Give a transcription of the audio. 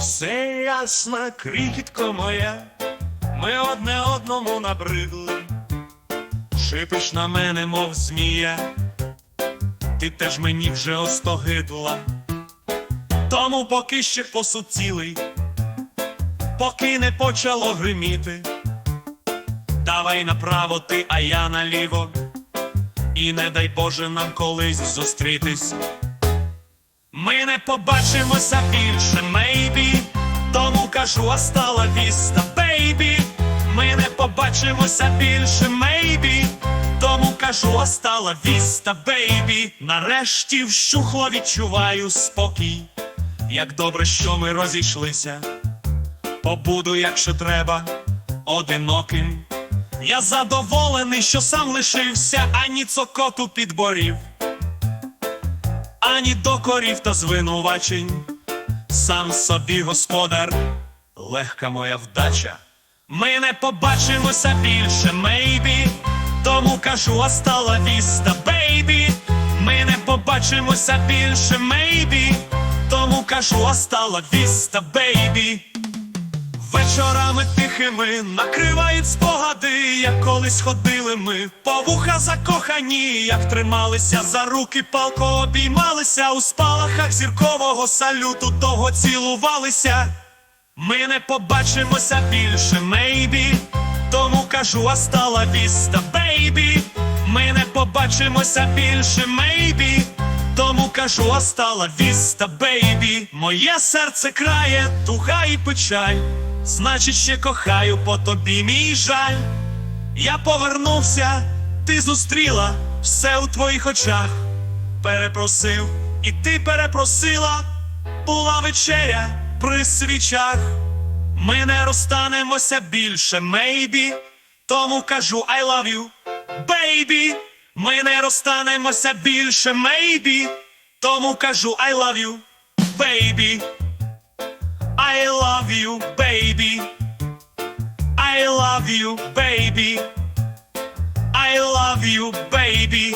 Все ясна, крихітко моя, ми одне одному набридли. Шипиш на мене, мов змія, ти теж мені вже остогидла. Тому поки ще посуд цілий, поки не почало гриміти. Давай направо ти, а я наліво. І не дай Боже нам колись зустрітись. Ми не побачимося більше, Тому кажу, остала віста, бейбі. Ми не побачимося більше, maybe Тому кажу, остала віста, бейбі. Нарешті вщухло відчуваю спокій. Як добре, що ми розійшлися. Побуду, якщо треба, одиноким. Я задоволений, що сам лишився, ані цокоту підборів ані докорів та звинувачень, сам собі господар, легка моя вдача. Ми не побачимося більше, мейбі. Тому кажу, остала віста, бейбі. Ми не побачимося більше, мейбі. Тому кажу, остала віста, бейбі. Вечорами тихими накривають спогади, як колись ходили ми по вуха закохані, як трималися за руки, палко обіймалися у спалахах зіркового салюту, довго цілувалися. Ми не побачимося більше, maybe Тому кажу, остала віста, бейбі. Ми не побачимося більше, maybe Тому кажу, остала віста, бейбі. Моє серце крає, туга і печаль. Значить, ще кохаю по тобі, мій жаль. Я повернувся, ти зустріла все у твоїх очах. Перепросив, і ти перепросила, була вечеря при свічах. Ми не розстанемося більше, maybe Тому кажу I love you, baby Ми не розстанемося більше, maybe Тому кажу I love you, baby love you, baby. I love you, baby. I love you, baby